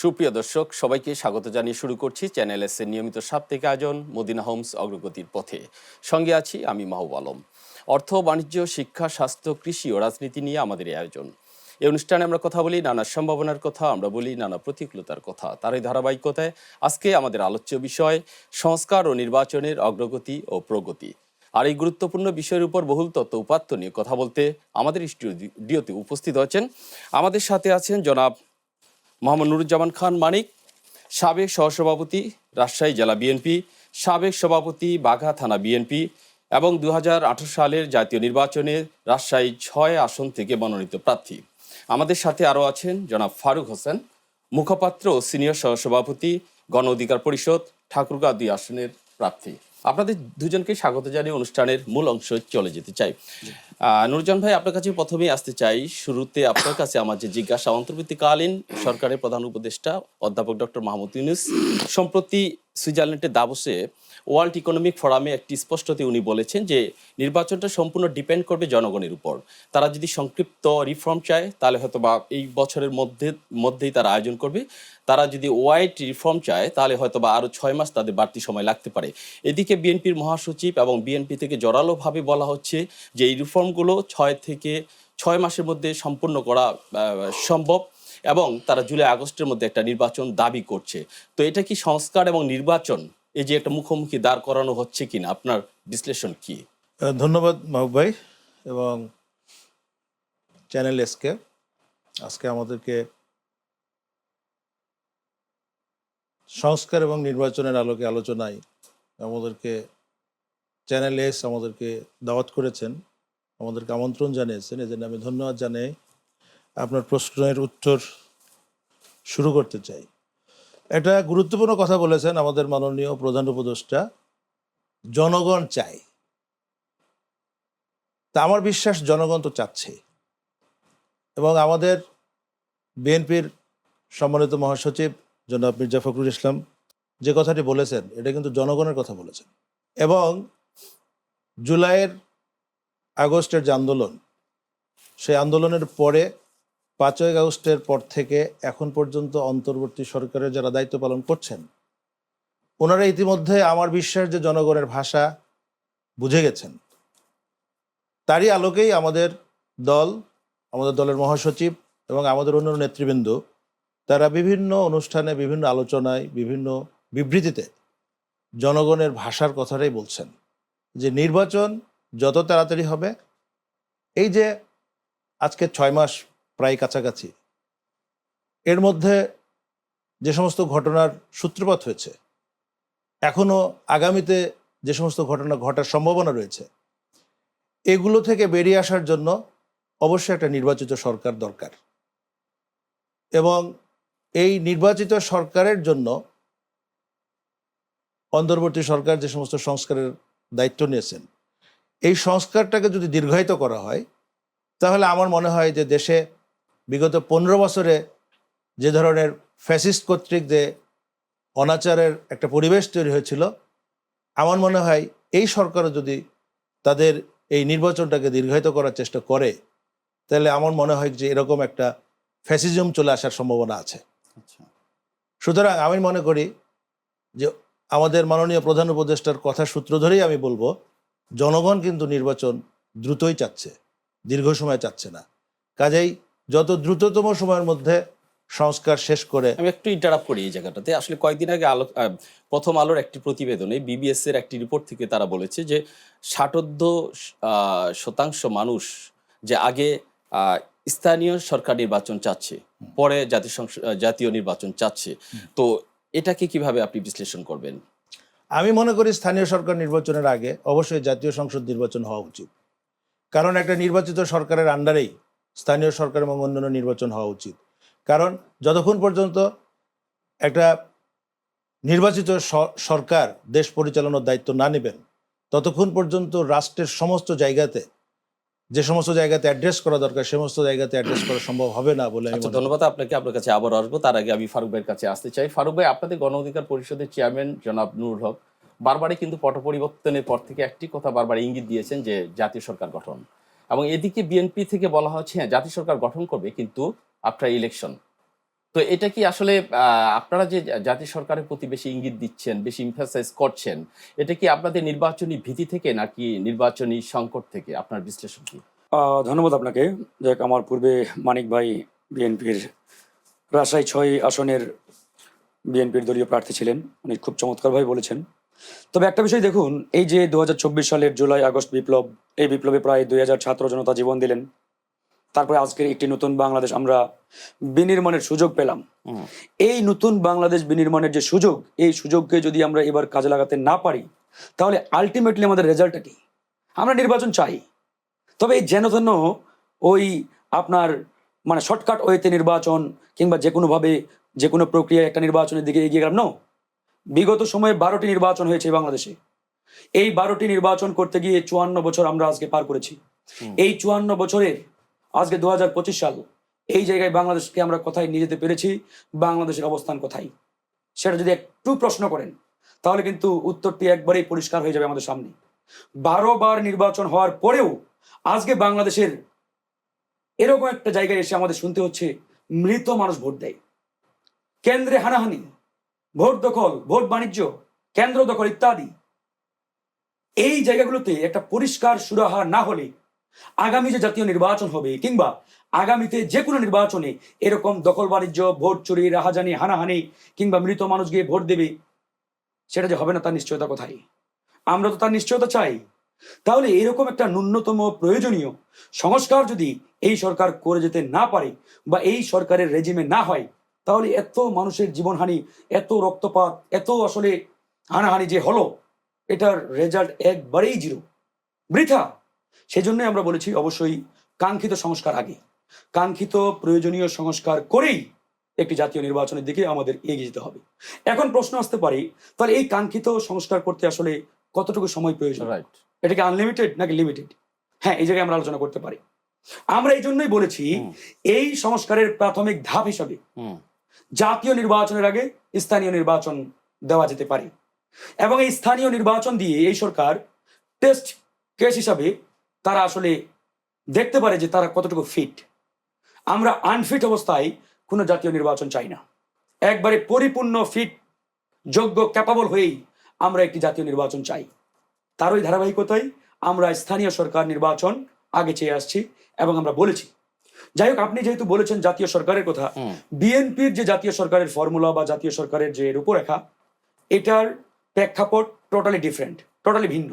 সুপ্রিয় দর্শক, সবাইকে স্বাগত জানিয়ে শুরু করছি চ্যানেল এস এর নিয়মিত সাপ্তাহিক আয়োজন মদিনা হোমস অগ্রগতির পথে। সঙ্গে আছি আমি মাহবুব আলম। অর্থ, বাণিজ্য, শিক্ষা, স্বাস্থ্য, কৃষি ও রাজনীতি নিয়ে আমাদের এই আয়োজন। এই অনুষ্ঠানে আমরা কথা বলি নানা সম্ভাবনার কথা, আমরা বলি নানা প্রতিকূলতার কথা। তার এই ধারাবাহিকতায় আজকে আমাদের আলোচ্য বিষয়, সংস্কার ও নির্বাচনের অগ্রগতি ও প্রগতি। আর এই গুরুত্বপূর্ণ বিষয়ের উপর বহুল তত্ত্ব উপাত্ত নিয়ে কথা বলতে আমাদের স্টুডিওতে উপস্থিত হচ্ছেন আমাদের সাথে আছেন জনাব মোহাম্মদ নুরুজ্জামান খান মানিক, সাবেক সহসভাপতি রাজশাহী জেলা বিএনপি সাবেক সভাপতি বাঘা থানা বিএনপি এবং দু হাজার আঠেরো সালের জাতীয় নির্বাচনে রাজশাহী ছয় আসন থেকে মনোনীত প্রার্থী। আমাদের সাথে আরও আছেন জনাব ফারুক হোসেন, মুখপাত্র ও সিনিয়র সহসভাপতি, গণ অধিকার পরিষদ, ঠাকুরগাঁও দুই আসনের প্রার্থী। আপনাদের দুজনকে স্বাগত জানিয়ে অনুষ্ঠানের মূল অংশ চলে যেতে চাই। নুরজান ভাই, আপনার কাছে প্রথমেই আসতে চাই। শুরুতে আপনার কাছে আমার যে জিজ্ঞাসা, অন্তর্বর্তীকালীন সরকারের প্রধান উপদেষ্টা অধ্যাপক ডক্টর মাহমুদ ইউনুস, সম্প্রতি সুইজারল্যান্ডের দাবসে ওয়ার্ল্ড ইকোনমিক ফোরামে একটি স্পষ্টতে উনি বলেছেন যে, নির্বাচনটা সম্পূর্ণ ডিপেন্ড করবে জনগণের উপর। তারা যদি সংক্ষিপ্ত রিফর্ম চায়, তাহলে হয়তো বা এই বছরের মধ্যে, মধ্যেই তারা আয়োজন করবে। তারা যদি ওয়াইড রিফর্ম চায়, তাহলে হয়তো বা আরও ছয় মাস তাদের বাড়তি সময় লাগতে পারে। এদিকে বিএনপির মহাসচিব এবং বিএনপি থেকে জোরালোভাবে বলা হচ্ছে যে, এই রিফর্মগুলো ছয় থেকে ছয় মাসের মধ্যে সম্পূর্ণ করা সম্ভব এবং তারা জুলাই আগস্টের মধ্যে একটা নির্বাচন দাবি করছে। তো এটা কি সংস্কার এবং নির্বাচন? এই যে একটা মুখোমুখি দাঁড় করানো হচ্ছে কিনা? আপনার বিশ্লেষণ কি? ধন্যবাদ মাহবুব ভাই এবং চ্যানেল এসকে। আজকে আমাদেরকে সংস্কার এবং নির্বাচনের আলোকে আলোচনায় আমাদেরকে চ্যানেল এস আমাদেরকে দাওয়াত করেছেন। আমাদেরকে আমন্ত্রণ জানিয়েছেন। এজন্য আমি ধন্যবাদ জানাই আপনার প্রশ্নের উত্তর শুরু করতে চাই। একটা গুরুত্বপূর্ণ কথা বলেছেন আমাদের মাননীয় প্রধান উপদেষ্টা, জনগণ চায়। তা আমার বিশ্বাস জনগণ তো চাচ্ছে। এবং আমাদের বিএনপির সম্মানিত মহাসচিব জনাব মির্জা ফখরুল ইসলাম যে কথাটি বলেছেন, এটা কিন্তু জনগণের কথা বলেছেন। এবং জুলাইয়ের আগস্টের যে আন্দোলন, সেই আন্দোলনের পরে পাঁচই আগস্টের পর থেকে এখন পর্যন্ত অন্তর্বর্তী সরকারের যারা দায়িত্ব পালন করছেন, ওনারা ইতিমধ্যে আমার বিশ্বাস যে জনগণের ভাষা বুঝে গেছেন। তারই আলোকেই আমাদের দল, আমাদের দলের মহাসচিব এবং আমাদের অন্য নেতৃবৃন্দ তারা বিভিন্ন অনুষ্ঠানে, বিভিন্ন আলোচনায়, বিভিন্ন বিবৃতিতে জনগণের ভাষার কথাটাই বলছেন যে নির্বাচন যত তাড়াতাড়ি হবে, এই যে আজকে ছয় মাস প্রায় কাছাকাছি, এর মধ্যে যে সমস্ত ঘটনার সূত্রপাত হয়েছে, এখনও আগামীতে যে সমস্ত ঘটনা ঘটার সম্ভাবনা রয়েছে, এগুলো থেকে বেরিয়ে আসার জন্য অবশ্যই একটা নির্বাচিত সরকার দরকার। এবং এই নির্বাচিত সরকারের জন্য অন্তর্বর্তী সরকার যে সমস্ত সংস্কারের দায়িত্ব নিয়েছেন, এই সংস্কারটাকে যদি দীর্ঘায়িত করা হয়, তাহলে আমার মনে হয় যে দেশে বিগত পনেরো বছরে যে ধরনের ফ্যাসিস্ট কর্তৃক যে অনাচারের একটা পরিবেশ তৈরি হয়েছিল, আমার মনে হয় এই সরকারও যদি তাদের এই নির্বাচনটাকে দীর্ঘায়িত করার চেষ্টা করে, তাহলে আমার মনে হয় যে এরকম একটা ফ্যাসিজম চলে আসার সম্ভাবনা আছে। সুতরাং আমি মনে করি যে আমাদের মাননীয় প্রধান উপদেষ্টার কথা সূত্র ধরেই আমি বলব, জনগণ কিন্তু নির্বাচন দ্রুতই চাচ্ছে, দীর্ঘ সময় চাচ্ছে না। কাজেই যত দ্রুততম সময়ের মধ্যে সংস্কার শেষ করে আমি একটু ইন্টারাপ করি এই জায়গাটাতে। আসলে কয়েকদিন আগে আলো প্রথম আলোর একটি প্রতিবেদনে বিবিএস এর একটি রিপোর্ট থেকে তারা বলেছে যে ষাটোর্ধ শতাংশ মানুষ যে আগে স্থানীয় সরকার নির্বাচন চাচ্ছে, পরে জাতীয় জাতীয় নির্বাচন চাচ্ছে। তো এটাকে কীভাবে আপনি বিশ্লেষণ করবেন? আমি মনে করি স্থানীয় সরকার নির্বাচনের আগে অবশ্যই জাতীয় সংসদ নির্বাচন হওয়া উচিত। কারণ একটা নির্বাচিত সরকারের আন্ডারেই স্থানীয় সরকার এবং অন্যান্য নির্বাচন হওয়া উচিত। কারণ যতক্ষণ পর্যন্ত একটা নির্বাচিত সরকার দেশ পরিচালনার দায়িত্ব না নেবেন, ততক্ষণ পর্যন্ত রাষ্ট্রের সমস্ত জায়গাতে যে সমস্ত জায়গাতে অ্যাড্রেস করা দরকার সমস্ত জায়গাতে অ্যাড্রেস করা সম্ভব হবে না বলে আমি আচ্ছা। ধন্যবাদ আপনাকে। আপনার কাছে আবার আসব। তার আগে আমি ফারুক ভাইয়ের কাছে আসতে চাই। ফারুক ভাই আপনাদের গণ অধিকার পরিষদের চেয়ারম্যান জনাব নুরুল হক বারবারই কিন্তু পট পরিবর্তনের পর থেকে একটি কথা বারবার ইঙ্গিত দিয়েছেন যে জাতীয় সরকার গঠন। এবং এদিকে বিএনপি থেকে বলা হচ্ছে হ্যাঁ জাতীয় সরকার গঠন করবে কিন্তু আফটার ইলেকশন তো এটা কি আসলে আপনারা যে জাতীয় সরকারের প্রতি বেশি ইঙ্গিত দিচ্ছেন, বেশি ইমফাসাইজ করছেন, এটা কি আপনাদের নির্বাচনী ভীতি থেকে নাকি নির্বাচনী সংকট থেকে? আপনার বিশ্লেষণ কি? ধন্যবাদ আপনাকে। যাক আমার পূর্বে মানিক ভাই বিএনপির রাজশাহী ছয় আসনের বিএনপির দলীয় প্রার্থী ছিলেন। উনি খুব চমৎকারভাবে বলেছেন। তবে একটা বিষয় দেখুন, এই যে দু হাজার চব্বিশ সালের জুলাই, আগস্ট বিপ্লব, এই বিপ্লবে প্রায় দুই হাজার ছাত্র জনতা জীবন দিলেন। তারপরে আজকের একটি নতুন বাংলাদেশ আমরা বিনির্মাণের সুযোগ পেলাম। এই নতুন বাংলাদেশ বিনির্মাণের যে সুযোগ এই সুযোগকে যদি আমরা এবার কাজে লাগাতে না পারি তাহলে আলটিমেটলি আমাদের রেজাল্টটা কি? আমরা নির্বাচন চাই। তবে এই যেন তেন ওই আপনার মানে শর্টকাট ওয়েতে নির্বাচন কিংবা যে কোনোভাবে যে কোনো প্রক্রিয়ায় একটা নির্বাচনের দিকে এগিয়ে গেলাম নো বিগত সময়ে বারোটি নির্বাচন হয়েছে বাংলাদেশে। এই বারোটি নির্বাচন করতে গিয়ে চুয়ান্ন বছর আমরা আজকে পার করেছি। এই চুয়ান্ন বছরের আজকে দু হাজার পঁচিশ সাল, এই জায়গায় বাংলাদেশকে আমরা কোথায় নিয়ে যেতে পেরেছি, বাংলাদেশের অবস্থান কোথায়? সেটা যদি একটু প্রশ্ন করেন, তাহলে কিন্তু উত্তরটি একবারেই পরিষ্কার হয়ে যাবে আমাদের সামনে। বারো বার নির্বাচন হওয়ার পরেও আজকে বাংলাদেশের এরকম একটা জায়গায় এসে আমাদের শুনতে হচ্ছে, মৃত মানুষ ভোট দেয়। কেন্দ্রে হানাহানি, ভোট দখল, ভোট বাণিজ্য, কেন্দ্র দখল ইত্যাদি। এই জায়গাগুলোতে একটা পরিষ্কার সুরাহা না হলে আগামী যে জাতীয় নির্বাচন হবে কিংবা আগামীতে যে কোনো নির্বাচনে এরকম দখল বাণিজ্য, ভোট চুরি, রাহাজানি, হানাহানি কিংবা মৃত মানুষ গিয়ে ভোট দেবে, সেটা যে হবে না তার নিশ্চয়তা কোথায়? আমরা তো তার নিশ্চয়তা চাই। তাহলে এরকম একটা ন্যূনতম প্রয়োজনীয় সংস্কার যদি এই সরকার করে যেতে না পারে বা এই সরকারের রেজিমে না হয়, তাহলে এত মানুষের জীবনহানি, এত রক্তপাত, এত আসলে হানাহানি যে হলো, এটার রেজাল্ট একবারেই জিরো বৃথা। সেজন্যই আমরা বলেছি অবশ্যই কাঙ্ক্ষিত সংস্কার আগে। কাঙ্ক্ষিত প্রয়োজনীয় সংস্কার করেই একটি জাতীয় নির্বাচনের দিকে আমাদের এগিয়ে যেতে হবে। এখন প্রশ্ন আসতে পারে তাহলে এই কাঙ্ক্ষিত সংস্কার করতে আসলে কতটুকু সময় প্রয়োজন? রাইট এটা কি আনলিমিটেড নাকি লিমিটেড হ্যাঁ এই জায়গায় আমরা আলোচনা করতে পারি। আমরা এই জন্যই বলেছি এই সংস্কারের প্রাথমিক ধাপ হিসাবে জাতীয় নির্বাচনের আগে স্থানীয় নির্বাচন দেওয়া যেতে পারে। এবং এই স্থানীয় নির্বাচন দিয়ে এই সরকার টেস্ট কেস হিসাবে তারা আসলে দেখতে পারে যে তারা কতটুকু ফিট আমরা আনফিট অবস্থায় কোনো জাতীয় নির্বাচন চাই না। একবারে পরিপূর্ণ ফিট যোগ্য ক্যাপাবল হয়েই আমরা একটি জাতীয় নির্বাচন চাই। তার ওই ধারাবাহিকতায় আমরা স্থানীয় সরকার নির্বাচন আগে চেয়ে আসছি এবং আমরা বলেছি। যাই হোক আপনি যেহেতু বলেছেন জাতীয় সরকারের কথা বিএনপির যে জাতীয় সরকারের ফর্মুলা বা জাতীয় সরকারের যে রূপরেখা এটার প্রেক্ষাপট টোটালি ডিফারেন্ট টোটালি ভিন্ন।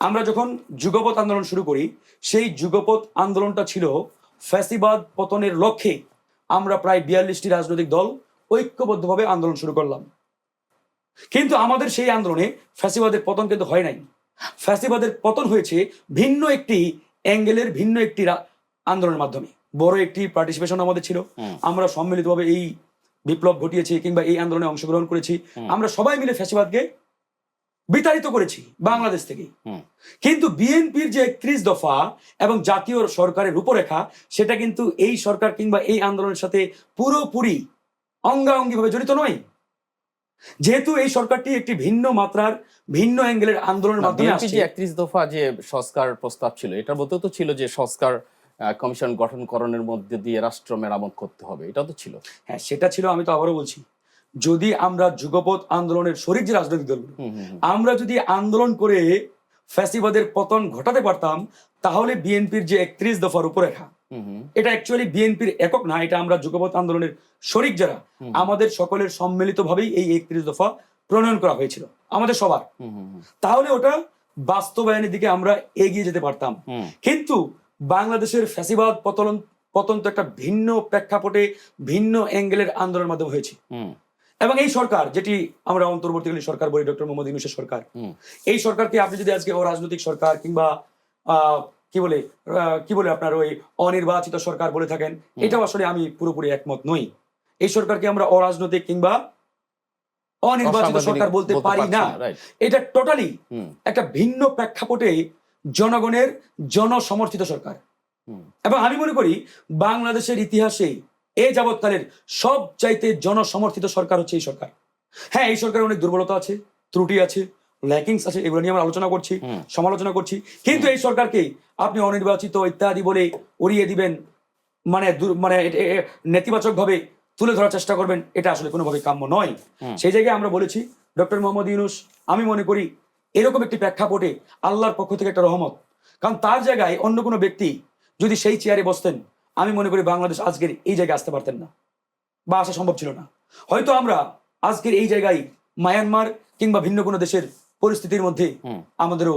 আমরা যখন যুগপৎ আন্দোলন শুরু করি সেই যুগপৎ আন্দোলনটা ছিল ফ্যাসিবাদ পতনের লক্ষ্যে আমরা প্রায় বিয়াল্লিশটি রাজনৈতিক দল ঐক্যবদ্ধভাবে আন্দোলন শুরু করলাম। কিন্তু আমাদের সেই আন্দোলনে ফ্যাসিবাদের পতন কিন্তু হয় নাই। ফ্যাসিবাদের পতন হয়েছে ভিন্ন একটি অ্যাঙ্গেলের ভিন্ন একটি আন্দোলনের মাধ্যমে। বড় একটি পার্টিসিপেশন আমাদের ছিল। আমরা সম্মিলিতভাবে এই বিপ্লব ঘটিয়েছি কিংবা এই আন্দোলনে অংশগ্রহণ করেছি। আমরা সবাই মিলে ফ্যাসিবাদকে বিতাড়িত করেছি বাংলাদেশ থেকে। কিন্তু বিএনপির যে একত্রিশ দফা এবং জাতীয় সরকারের রূপরেখা সেটা কিন্তু এই সরকার কিংবা এই আন্দোলনের সাথে পুরোপুরি অঙ্গাঙ্গিভাবে জড়িত নয়। যেহেতু এই সরকারটি একটি ভিন্ন মাত্রার ভিন্ন অ্যাঙ্গেলের আন্দোলনের মাধ্যমে আসছে। একত্রিশ দফা যে সংস্কার প্রস্তাব ছিল এটার মধ্যে তো ছিল যে সংস্কার কমিশন গঠনকরণের মধ্যে দিয়ে রাষ্ট্র মেরামত করতে হবে এটা তো ছিল। হ্যাঁ সেটা ছিল আমি তো আবারও বলছি। যদি আমরা যুগপৎ আন্দোলনের শরিক যে রাজনৈতিক হুম। আমরা যদি আন্দোলন করে ফ্যাসিবাদের পতন ঘটাতে পারতাম তাহলে বিএনপির যে একত্রিশ দফার উপরেখা এটা অ্যাকচুয়ালি বিএনপির একক না এটা আমরা যুগপৎ আন্দোলনের শরিক যারা আমাদের সকলের সম্মিলিতভাবেই এই একত্রিশ দফা প্রণয়ন করা হয়েছিল আমাদের সবার। তাহলে ওটা বাস্তবায়নের দিকে আমরা এগিয়ে যেতে পারতাম। কিন্তু বাংলাদেশের ফ্যাসিবাদ পতন পতন তো একটা ভিন্ন প্রেক্ষাপটে ভিন্ন অ্যাঙ্গেলের আন্দোলনের মাধ্যমে হয়েছে। এবং এই সরকার যেটি আমরা অন্তর্বর্তীকালীন সরকার বলি ডক্টর মোহাম্মদ ইউনুসের সরকার। এই সরকারকে আপনি যদি আজকে অরাজনৈতিক সরকার কিংবা কি বলে কি বলে আপনার ওই অনির্বাচিত সরকার বলে থাকেন এটাও আসলে আমি পুরোপুরি একমত নই। এই সরকারকে আমরা অরাজনৈতিক কিংবা অনির্বাচিত সরকার বলতে পারি না। এটা টোটালি একটা ভিন্ন প্রেক্ষাপটে জনগণের জনসমর্থিত সরকার। এবং আমি মনে করি বাংলাদেশের ইতিহাসে এ যাবৎকালের সব চাইতে জনসমর্থিত সরকার হচ্ছে এই সরকার। হ্যাঁ এই সরকারের অনেক দুর্বলতা আছে ত্রুটি আছে ল্যাকিংস আছে এগুলো নিয়ে আমরা আলোচনা করছি সমালোচনা করছি। কিন্তু এই সরকারকে আপনি অনির্বাচিত ইত্যাদি বলে উড়িয়ে দিবেন মানে মানে নেতিবাচক ভাবে তুলে ধরার চেষ্টা করবেন এটা আসলে কোনোভাবে কাম্য নয়। সেই জায়গায় আমরা বলেছি ডক্টর মোহাম্মদ ইউনুস আমি মনে করি এরকম একটি প্রেক্ষাপটে আল্লাহর পক্ষ থেকে একটা রহমত। কারণ তার জায়গায় অন্য কোনো ব্যক্তি যদি সেই চেয়ারে বসতেন আমি মনে করি বাংলাদেশ আজকের এই জায়গায় আসতে পারতেন না বা আসা সম্ভব ছিল না। হয়তো আমরা আজকের এই জায়গায় মায়ানমার কিংবা ভিন্ন কোনো দেশের পরিস্থিতির মধ্যে আমাদেরও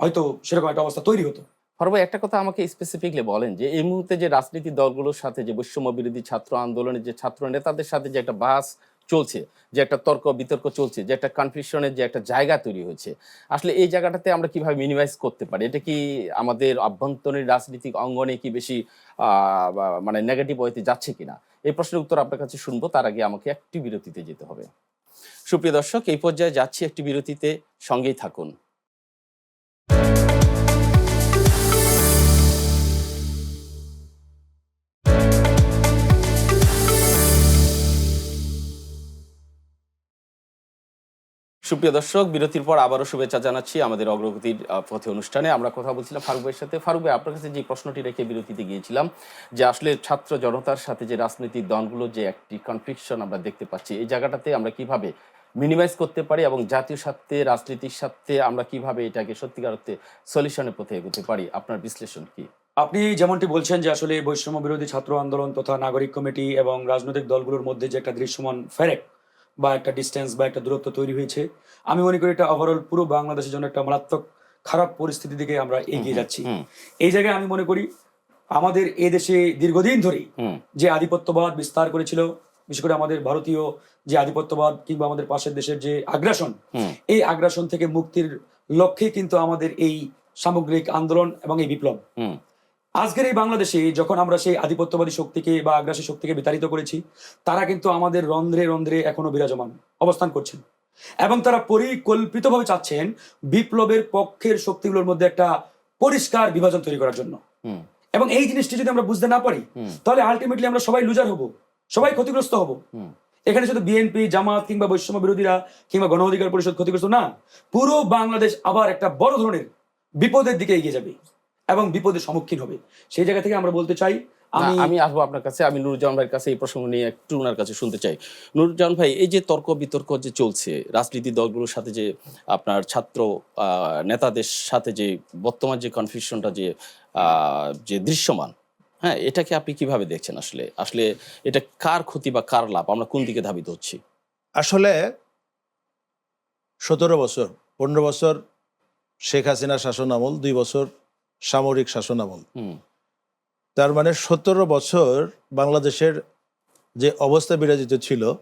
হয়তো সেরকম একটা অবস্থা তৈরি হতো। ফারুক একটা কথা আমাকে স্পেসিফিকলি বলেন যে এই মুহূর্তে যে রাজনীতি দলগুলোর সাথে যে বৈষম্য বিরোধী ছাত্র আন্দোলনের যে ছাত্র নেতাদের সাথে যে একটা বাস চলছে, যে একটা তর্ক, বিতর্ক চলছে, যে একটা কনফিউশনের যে একটা জায়গা তৈরি হয়েছে। আসলে এই জায়গাটাতে আমরা কীভাবে মিনিমাইজ করতে পারি? এটা কি আমাদের আভ্যন্তরীণ রাজনৈতিক অঙ্গনে কি বেশি মানে নেগেটিভ ওয়েতে যাচ্ছে কিনা? এই প্রশ্নের উত্তর আপনার কাছে শুনব, তার আগে আমাকে একটি বিরতিতে যেতে হবে। সুপ্রিয় দর্শক, এই পর্যায়ে যাচ্ছি একটি বিরতিতে, সঙ্গেই থাকুন। সুপ্রিয় দর্শক, বিরতির পর আবারও শুভেচ্ছা জানাচ্ছি আমাদের অগ্রগতির পথে অনুষ্ঠানে। আমরা কথা বলছিলাম ফারুক ভাইয়ের সাথে। ফারুক ভাই, আপনার কাছে যে প্রশ্নটি রেখে বিরতিতে গিয়েছিলাম, যে আসলে ছাত্র জনতার সাথে যে রাজনৈতিক দলগুলো যে একটি কনফ্লিকশন আমরা দেখতে পাচ্ছি, এই জায়গাটাতে আমরা কীভাবে মিনিমাইজ করতে পারি এবং জাতীয় স্বার্থে, রাজনীতির স্বার্থে আমরা কীভাবে এটাকে সত্যিকার অর্থে সলিউশনের পথে এগোতে পারি? আপনার বিশ্লেষণ কি? আপনি যেমনটি বলছেন যে আসলে বৈষম্য বিরোধী ছাত্র আন্দোলন তথা নাগরিক কমিটি এবং রাজনৈতিক দলগুলোর মধ্যে যে একটা দৃশ্যমান ফেরেক বা একটা ডিস্টেন্স বা একটা দূরত্ব তৈরি হয়েছে। আমি মনে করি এটা ওভারঅল পুরো বাংলাদেশের জন্য একটা মারাত্মক খারাপ পরিস্থিতির দিকে আমরা এগিয়ে যাচ্ছি। এই জায়গায় আমি মনে করি আমাদের এ দেশে দীর্ঘদিন হুম। যে আধিপত্যবাদ বিস্তার করেছিল বিশেষ করে আমাদের ভারতীয় যে আধিপত্যবাদ কিংবা আমাদের পাশের দেশের যে আগ্রাসন এই আগ্রাসন থেকে মুক্তির লক্ষ্যে কিন্তু আমাদের এই সামগ্রিক আন্দোলন এবং এই বিপ্লব। আজকের এই বাংলাদেশে যখন আমরা সেই আধিপত্যবাদী শক্তিকে বা আগ্রাসী শক্তিকে বিতাড়িত করেছি তারা কিন্তু আমাদের রন্ধ্রে রন্ধ্রে এখনও বিরাজমান অবস্থান করছেন। এবং তারা পরিকল্পিতভাবে চাচ্ছেন বিপ্লবের পক্ষের শক্তিগুলোর মধ্যে একটা পরিষ্কার বিভাজন তৈরি করার জন্য। এবং এই জিনিসটি যদি আমরা বুঝতে না পারি তাহলে আলটিমেটলি আমরা সবাই লুজার হব সবাই ক্ষতিগ্রস্ত হব। এখানে শুধু বিএনপি জামাত কিংবা বৈষম্য বিরোধীরা কিংবা গণ অধিকার পরিষদ ক্ষতিগ্রস্ত না পুরো বাংলাদেশ আবার একটা বড় ধরনের বিপদের দিকে এগিয়ে যাবে। এবং বিপদের সম্মুখীন হবে। সেই জায়গা থেকে আমরা বলতে চাই আমি আসব আপনার কাছে আমি নুরুজ্জামান ভাইয়ের কাছে এই প্রসঙ্গ নিয়ে একটু ওনার কাছে শুনতে চাই। নুরুজ্জামান ভাই এই যে তর্ক বিতর্ক যে চলছে রাজনীতি দলগুলোর সাথে যে আপনার ছাত্র আহ, নেতাদের সাথে যে বর্তমান যে কনফিউশনটা যে আহ, যে দৃশ্যমান হ্যাঁ এটাকে আপনি কীভাবে দেখছেন আসলে? আসলে এটা কার ক্ষতি বা কার লাভ? আমরা কোন দিকে ধাবিত হচ্ছি? আসলে সতেরো বছর পনেরো বছর শেখ হাসিনা শাসন আমল দুই বছর সামরিক শাসন আমল হুম। তার মানে সতেরো বছর বাংলাদেশের যে অবস্থা বিরাজিত ছিল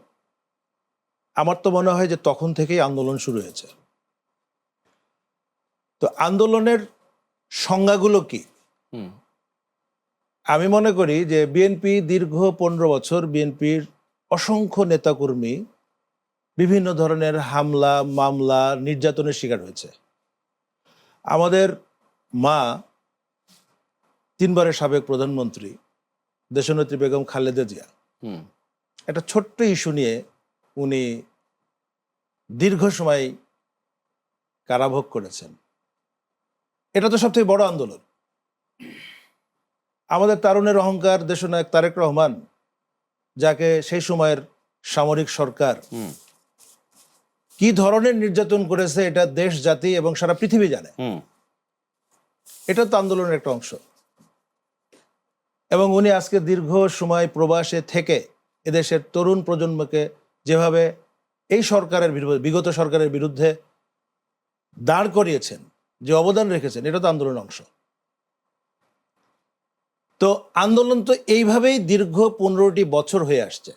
আমার তো মনে হয় যে তখন থেকেই আন্দোলন শুরু হয়েছে। তো আন্দোলনের সংজ্ঞাগুলো কি? আমি মনে করি যে বিএনপি দীর্ঘ পনেরো বছর বিএনপির অসংখ্য নেতাকর্মী বিভিন্ন ধরনের হামলা মামলা নির্যাতনের শিকার হয়েছে। আমাদের মা তিনবারের সাবেক প্রধানমন্ত্রী দেশনেত্রী বেগম খালেদা জিয়া। হুম। একটা ছোট্ট ইস্যু নিয়ে উনি দীর্ঘ সময় কারাভোগ করেছেন। এটা তো সবথেকে বড় আন্দোলন। আমাদের তারুণের অহংকার দেশনায়ক তারেক রহমান যাকে সেই সময়ের সামরিক সরকার কি ধরনের নির্যাতন করেছে এটা দেশ জাতি এবং সারা পৃথিবী জানে। হুম। এটা তো আন্দোলনের একটা অংশ। এবং উনি আজকে দীর্ঘ সময় প্রবাসে থেকে এদেশের তরুণ প্রজন্মকে যেভাবে এই সরকারের বিরুদ্ধে, বিগত সরকারের বিরুদ্ধে দাঁড় করিয়েছেন, যে অবদান রেখেছেন, এটা তো আন্দোলনের অংশ। তো আন্দোলন তো এইভাবেই দীর্ঘ পনেরোটি বছর হয়ে আসছে।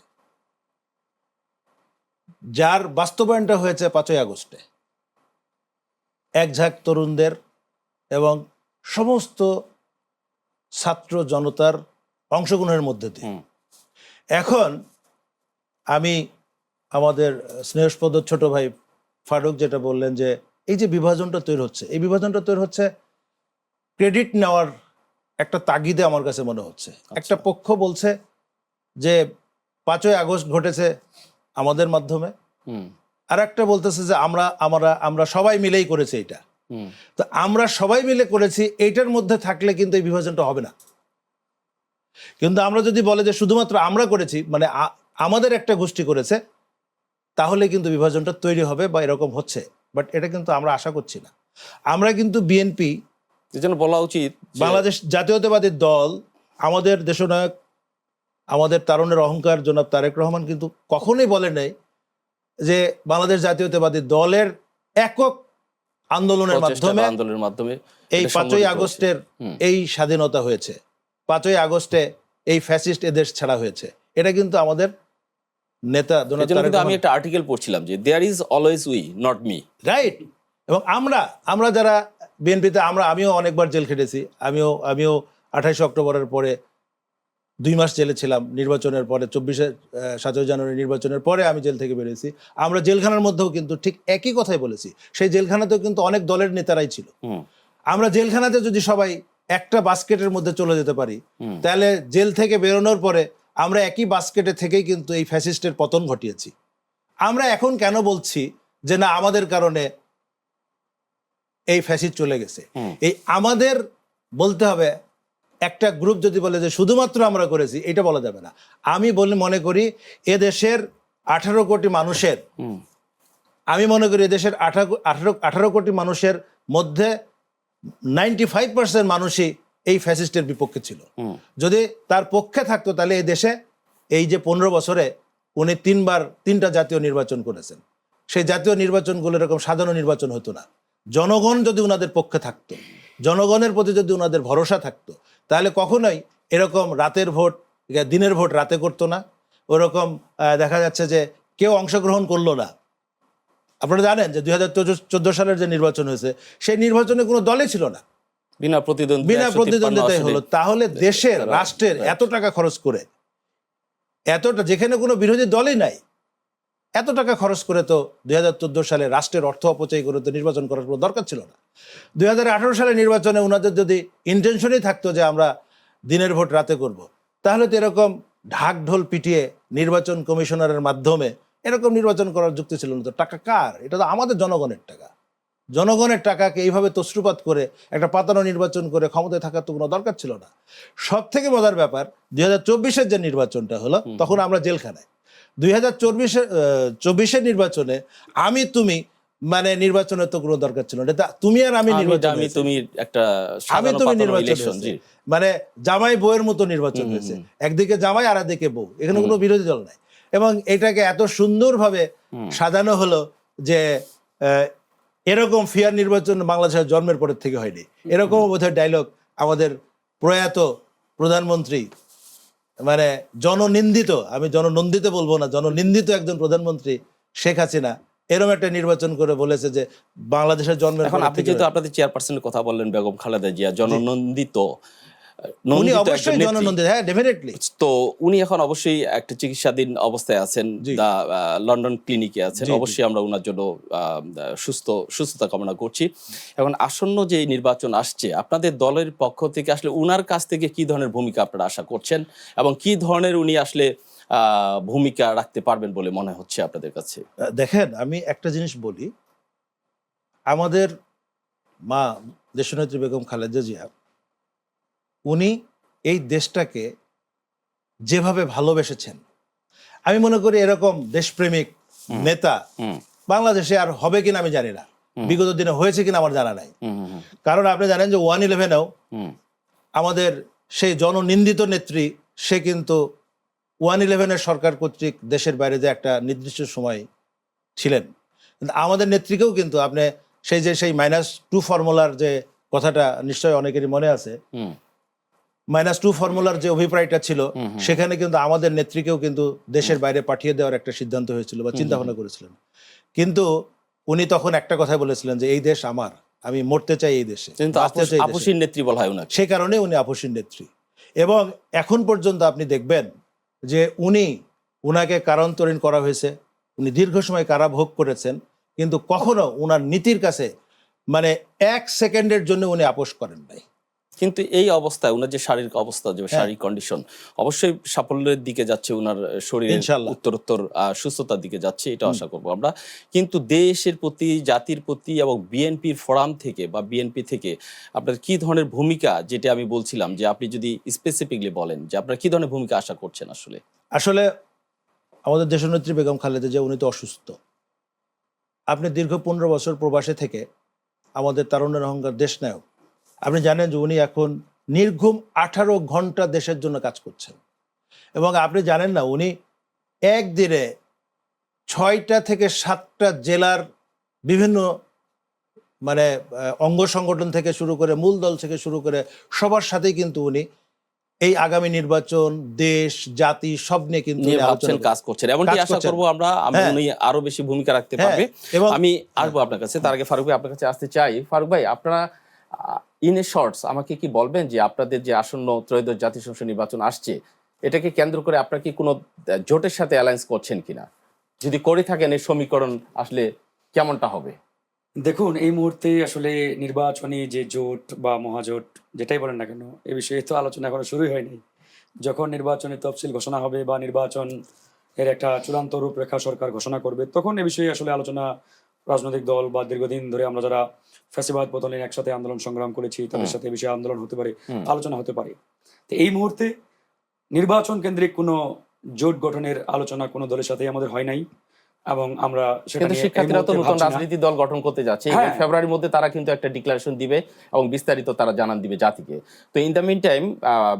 যার বাস্তবায়নটা হয়েছে পাঁচই আগস্টে। এক ঝাঁক তরুণদের এবং সমস্ত ছাত্র জনতার অংশগ্রহণের মধ্যে দিয়ে। এখন আমি আমাদের স্নেহস্পদ ছোট ভাই ফারুক যেটা বললেন যে এই যে বিভাজনটা তৈরি হচ্ছে এই বিভাজনটা তৈরি হচ্ছে ক্রেডিট নেওয়ার একটা তাগিদে আমার কাছে মনে হচ্ছে। একটা পক্ষ বলছে যে পাঁচই আগস্ট ঘটেছে আমাদের মাধ্যমে। আর একটা বলতেছে যে আমরা আমরা আমরা সবাই মিলেই করেছি এটা। তো আমরা সবাই মিলে করেছি এইটার মধ্যে থাকলে কিন্তু এই বিভাজনটা হবে না। কিন্তু আমরা যদি বলে যে শুধুমাত্র আমরা করেছি মানে আমাদের একটা গোষ্ঠী করেছে তাহলে কিন্তু বিভাজনটা তৈরি হবে বা এরকম হচ্ছে। বাট এটা কিন্তু আমরা আশা করছি না। আমরা কিন্তু বিএনপি বলা উচিত বাংলাদেশ জাতীয়তাবাদী দল আমাদের দেশনায়ক আমাদের তারুণের অহংকার জনাব তারেক রহমান কিন্তু কখনোই বলে নাই যে বাংলাদেশ জাতীয়তাবাদী দলের একক আন্দোলনের মাধ্যমে আন্দোলনের মাধ্যমে এই পাঁচই আগস্টের এই স্বাধীনতা হয়েছে। পাঁচই আগস্টে এই ফ্যাসিস্ট এদেশ ছাড়া হয়েছে। এটা কিন্তু আমাদের নেতা আমি একটা আর্টিকেল পড়ছিলাম যে there is always we not me right এবং আমরা আমরা যারা বিএনপিতে আমরা আমিও অনেকবার জেল খেটেছি। আমিও আমিও আঠাইশে অক্টোবরের পরে দুই মাস জেলে ছিলাম নির্বাচনের পরে চব্বিশে সাতই জানুয়ারি নির্বাচনের পরে আমি জেল থেকে বেরিয়েছি। আমরা জেলখানার মধ্যেও কিন্তু ঠিক একই কথাই বলেছি সেই জেলখানাতেও কিন্তু অনেক দলের নেতারাই ছিল। আমরা জেলখানাতে যদি সবাই একটা বাস্কেটের মধ্যে চলে যেতে পারি তাহলে জেল থেকে বেরোনোর পরে আমরা একই বাস্কেটে থেকেই কিন্তু এই ফ্যাসিস্টের পতন ঘটিয়েছি। আমরা এখন কেন বলছি যে না আমাদের কারণে এই ফ্যাসিস্ট চলে গেছে? এই আমাদের বলতে হবে একটা গ্রুপ যদি বলে যে শুধুমাত্র আমরা করেছি এটা বলা যাবে না। আমি বলে মনে করি এ দেশের আঠারো কোটি মানুষের আমি মনে করি দেশের আঠারো আঠারো আঠারো কোটি মানুষের মধ্যে নাইনটি ফাইভ পার্সেন্ট মানুষই এই ফ্যাসিস্টের বিপক্ষে ছিল। যদি তার পক্ষে থাকতো তাহলে এই দেশে এই যে পনেরো বছরে উনি তিনবার তিনটা জাতীয় নির্বাচন করেছেন। সেই জাতীয় নির্বাচনগুলো এরকম সাধারণ নির্বাচন হতো না। জনগণ যদি ওনাদের পক্ষে থাকতো জনগণের প্রতি যদি ওনাদের ভরসা থাকতো তাহলে কখনোই এরকম রাতের ভোট দিনের ভোট রাতে করতো না। ওরকম দেখা যাচ্ছে যে কেউ অংশগ্রহণ করল না। আপনারা জানেন যে দুই হাজার চোদ্দ সালের যে নির্বাচন হয়েছে সেই নির্বাচনে কোনো দলই ছিল না। বিনা প্রতিদ্বন্দ্বিতা বিনা প্রতিদ্বন্দ্বিতাই হলো। তাহলে দেশের রাষ্ট্রের। এত টাকা খরচ করে এতটা যেখানে কোনো বিরোধী দলই নাই এত টাকা খরচ করে তো দুই হাজার চোদ্দ সালে রাষ্ট্রের অর্থ অপচয় করে তো নির্বাচন করার কোনো দরকার ছিল না। দুই সালে নির্বাচনে ওনাদের যদি ইন্টেনশনই থাকতো যে আমরা দিনের ভোট রাতে করব। তাহলে তো এরকম ঢাক ঢোল পিটিয়ে নির্বাচন কমিশনারের মাধ্যমে এরকম নির্বাচন করার যুক্তি ছিল না। তো টাকা কার? এটা তো আমাদের জনগণের টাকা। জনগণের টাকাকে এইভাবে তশ্রুপাত করে একটা পাতানো নির্বাচন করে ক্ষমতায় থাকার তো কোনো দরকার ছিল না। সব থেকে মজার ব্যাপার দুই হাজার চব্বিশের যে নির্বাচনটা হলো তখন আমরা জেলখানায়। দুই হাজার চব্বিশের চব্বিশের নির্বাচনে আমি তুমি মানে নির্বাচনের তো কোনো দরকার ছিল না। তুমি আর আমি নির্বাচন আমি তুমি একটা আমি তুমি নির্বাচন মানে জামাই বউয়ের মতো নির্বাচন হয়েছে। একদিকে জামাই আর একদিকে বউ। এখানে কোনো বিরোধী দল নাই। এবং এটাকে এত সুন্দরভাবে। সাজানো হলো যে এরকম ফিয়ার নির্বাচন বাংলাদেশের জন্মের পরের থেকে হয়নি। এরকম বোধহয় ডায়লগ আমাদের প্রয়াত প্রধানমন্ত্রী মানে জননিন্দিত আমি জননন্দিত বলব না জননিন্দিত একজন প্রধানমন্ত্রী শেখ হাসিনা এরম একটা নির্বাচন করে বলেছে যে বাংলাদেশের জন্মের এখন আপনি যেহেতু আপনাদের চেয়ারপারসনের কথা বললেন বেগম খালেদা জিয়া জননন্দিত উনি অবশ্যই জননন্দিত হ্যাঁ ডেফিনেটলি তো উনি এখন অবশ্যই একটা চিকিৎসাধীন অবস্থায় আছেন। দা লন্ডন ক্লিনিকে আছেন। অবশ্যই আমরা ওনার জন্য সুস্থ সুস্থতা কামনা করছি। এখন আসন্ন যে নির্বাচন আসছে আপনাদের দলের পক্ষ থেকে আসলে উনার কাছ থেকে কি ধরনের ভূমিকা আপনারা আশা করছেন? এবং কি ধরনের উনি আসলে আহ, ভূমিকা রাখতে পারবেন বলে মনে হচ্ছে আপনাদের কাছে? দেখেন আমি একটা জিনিস বলি। আমাদের মা দেশনেত্রী বেগম খালেদা জিয়া উনি এই দেশটাকে যেভাবে ভালোবেসেছেন। আমি মনে করি এরকম দেশপ্রেমিক নেতা বাংলাদেশে আর হবে কিনা আমি জানি না। বিগত দিনে হয়েছে কিনা আমার জানা নাই। কারণ আপনি জানেন যে ওয়ান ইলেভেনেও আমাদের সেই জননিন্দিত নেত্রী সে কিন্তু ওয়ান ইলেভেনের সরকার কর্তৃক দেশের বাইরে যে একটা নির্দিষ্ট সময় ছিলেন। কিন্তু আমাদের নেত্রীকেও কিন্তু আপনি সেই যে সেই মাইনাস টু ফর্মুলার যে কথাটা নিশ্চয়ই অনেকেরই মনে আছে মাইনাস টু ফর্মুলার যে অভিপ্রায়টা ছিল। সেখানে কিন্তু আমাদের নেত্রীকেও কিন্তু দেশের বাইরে পাঠিয়ে দেওয়ার একটা সিদ্ধান্ত হয়েছিল বা চিন্তা ভাবনা করেছিলেন। কিন্তু উনি তখন একটা কথাই বলেছিলেন যে এই দেশ আমার আমি মরতে চাই এই দেশে। আপুসির নেত্রী বলা হয় সে কারণে উনি আপসীর নেত্রী। এবং এখন পর্যন্ত আপনি দেখবেন যে উনি উনাকে কারান্তরীণ করা হয়েছে উনি দীর্ঘ সময় কারা ভোগ করেছেন কিন্তু কখনো উনার নীতির কাছে মানে এক সেকেন্ডের জন্য উনি আপোষ করেন নাই। কিন্তু এই অবস্থায় ওনার যে শারীরিক অবস্থা যে শারীরিক কন্ডিশন অবশ্যই সাফল্যের দিকে যাচ্ছে ওনার ইনশাআল্লাহ। উত্তরোত্তর সুস্থতার দিকে যাচ্ছে এটা আশা করব আমরা। কিন্তু দেশের প্রতি জাতির প্রতি এবং বিএনপির ফোরাম থেকে বা বিএনপি থেকে আপনার কি ধরনের ভূমিকা যেটা আমি বলছিলাম যে আপনি যদি স্পেসিফিকলি বলেন যে আপনার কি ধরনের ভূমিকা আশা করছেন আসলে? আসলে আমাদের দেশনেত্রী বেগম খালেদা জিয়া উনি তো অসুস্থ। আপনি দীর্ঘ পনেরো বছর প্রবাসে থেকে আমাদের তারুণের অহংকার দেশ নায়ক আপনি জানেন যে উনি এখন নির্ঘুম আঠারো ঘণ্টা দেশের জন্য কাজ করছেন। এবং আপনি জানেন না উনি একদিনে ছয়টা থেকে সাতটা জেলার বিভিন্ন মানে অঙ্গ সংগঠন থেকে শুরু করে মূল দল থেকে শুরু করে সবার সাথেই কিন্তু উনি এই আগামী নির্বাচন দেশ জাতি সব নিয়ে কিন্তু ভাবছেন কাজ করছেন। এমনকি আশা। করব আমরা হ্যাঁ। উনি আরও বেশি ভূমিকা রাখতে হ্যাঁ, পারবে। এবং আমি আসব আপনার কাছে তার আগে ফারুক ভাই আপনার কাছে আসতে চাই। ফারুক ভাই আপনারা ইন এ শর্টস আমাকে কি বলবেন যে আপনাদের যে আসন্ন ত্রয়োদশ জাতীয় সংসদ নির্বাচন আসছে, এটাকে কেন্দ্র করে আপনারা কি কোনো জোটের সাথে অ্যালায়েন্স করছেন কিনা? যদি করে থাকেন এই সমীকরণ আসলে কেমনটা হবে? দেখুন, এই মুহূর্তে আসলে নির্বাচনী যে জোট বা মহাজোট, যেটাই বলেন না কেন, এ বিষয়ে তো আলোচনা এখনও শুরুই হয়নি। যখন নির্বাচনের তফসিল ঘোষণা হবে বা নির্বাচন এর একটা চূড়ান্ত রূপরেখা সরকার ঘোষণা করবে, তখন এ বিষয়ে আসলে আলোচনা রাজনৈতিক দল বা দীর্ঘদিন ধরে আমরা যারা ফ্যাসিবাদ পতনের একসাথে আন্দোলন সংগ্রাম করেছি তাদের সাথে বিষয়ে আন্দোলন হতে পারে আলোচনা হতে পারে। তো এই মুহূর্তে নির্বাচন কেন্দ্রিক কোনো জোট গঠনের আলোচনা কোনো দলের সাথে আমাদের হয় নাই এবং আমরা সেটা কিন্তু শিক্ষার্থীরা তো নতুন রাজনীতি দল গঠন করতে যাচ্ছে। হ্যাঁ। ফেব্রুয়ারির মধ্যে তারা কিন্তু একটা ডিক্লারেশন দিবে এবং বিস্তারিত তারা জানান দিবে জাতিকে। তো ইন দ্য মিন টাইম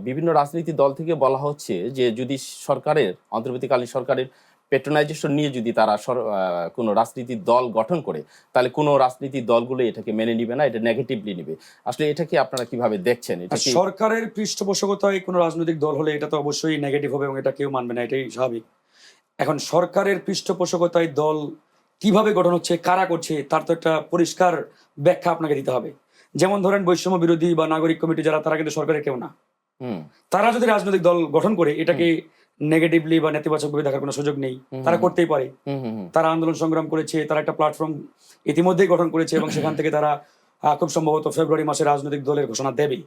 বিভিন্ন রাজনীতি দল থেকে বলা হচ্ছে যে যদি সরকারের অন্তর্বর্তীকালীন সরকারের পেট্রোনাইজেশন নিয়ে যদি তারা কোনো রাজনীতির দল গঠন করে তাহলে কোনো রাজনীতির দলগুলো এটাকে মেনে নিবে না এটা নেগেটিভলি নিবে। আসলে এটাকে আপনারা কীভাবে দেখছেন? এটা সরকারের পৃষ্ঠপোষকতায় কোনো রাজনৈতিক দল হলে এটা তো অবশ্যই নেগেটিভ হবে এবং এটা কেউ মানবে না এটাই স্বাভাবিক। এখন সরকারের পৃষ্ঠপোষকতায় দল কীভাবে গঠন হচ্ছে কারা করছে তার তো একটা পরিষ্কার ব্যাখ্যা আপনাকে দিতে হবে। যেমন ধরেন বৈষম্য বিরোধী বা নাগরিক কমিটি যারা তারা কিন্তু সরকারের কেউ না। হুম। তারা যদি রাজনৈতিক দল গঠন করে এটাকে নেগেটিভলি বা নেতিবাচকভাবে দেখার কোনো সুযোগ নেই। তারা করতেই পারে। তারা আন্দোলন সংগ্রাম করেছে তারা একটা প্ল্যাটফর্ম ইতিমধ্যেই গঠন করেছে এবং সেখান থেকে তারা খুব সম্ভবত ফেব্রুয়ারি মাসে রাজনৈতিক দলের ঘোষণা দেবে।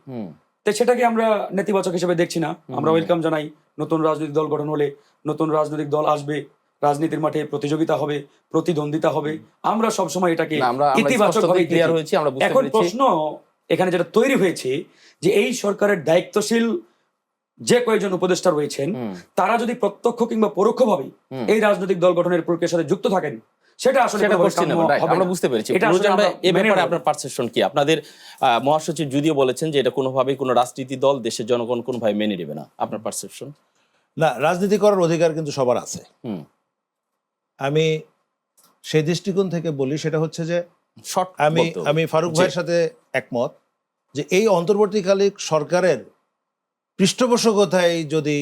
তো সেটাকে আমরা নেতিবাচক হিসেবে দেখছি না। আমরা ওয়েলকাম জানাই নতুন রাজনৈতিক দল গঠন হলে নতুন রাজনৈতিক দল আসবে রাজনীতির মাঠে প্রতিযোগিতা হবে প্রতিদ্বন্দ্বিতা হবে। আমরা সবসময় এটাকে ইতিবাচক ভাবে ক্লিয়ার হয়েছি আমরা বুঝতে এখন প্রশ্ন এখানে যেটা তৈরি হয়েছে যে এই সরকারের দায়িত্বশীল যে কয়েকজন উপদেষ্টা রয়েছেন তারা যদি প্রত্যক্ষ কিংবা পরোক্ষভাবে হুম। এই রাজনৈতিক দল গঠনের প্রক্রিয়ার সাথে যুক্ত থাকেন সেটা আসলে আমরা বুঝতে পেরেছি। এ ব্যাপারে আপনার পারসেপশন কি? আপনাদের আহ, মহাসচিব যদিও বলেছেন যে এটা কোনোভাবেই কোনো রাজনীতি দল দেশের জনগণ কোনোভাবে মেনে নেবে না। আপনার পারসেপশন না রাজনীতি করার অধিকার কিন্তু সবার আছে। হুম। আমি সেই দৃষ্টিকোণ থেকে বলি সেটা হচ্ছে যে শর্ট আমি আমি ফারুক। ভাইয়ের সাথে একমত যে এই অন্তর্বর্তীকালীন সরকারের পৃষ্ঠপোষকতায় যদি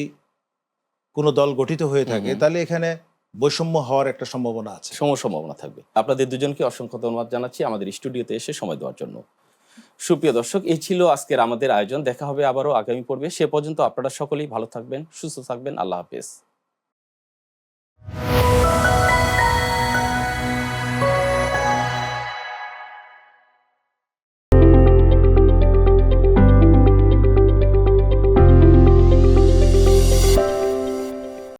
কোনো দল গঠিত হয়ে থাকে তাহলে এখানে বৈষম্য হওয়ার একটা সম্ভাবনা আছে। সম সম্ভাবনা থাকবে। আপনাদের দুজনকে অসংখ্য ধন্যবাদ জানাচ্ছি আমাদের স্টুডিওতে এসে সময় দেওয়ার জন্য। সুপ্রিয় দর্শক এই ছিল আজকের আমাদের আয়োজন। দেখা হবে আবারও আগামী পর্বে। সে পর্যন্ত আপনারা সকলেই ভালো থাকবেন সুস্থ থাকবেন। আল্লাহ হাফেজ।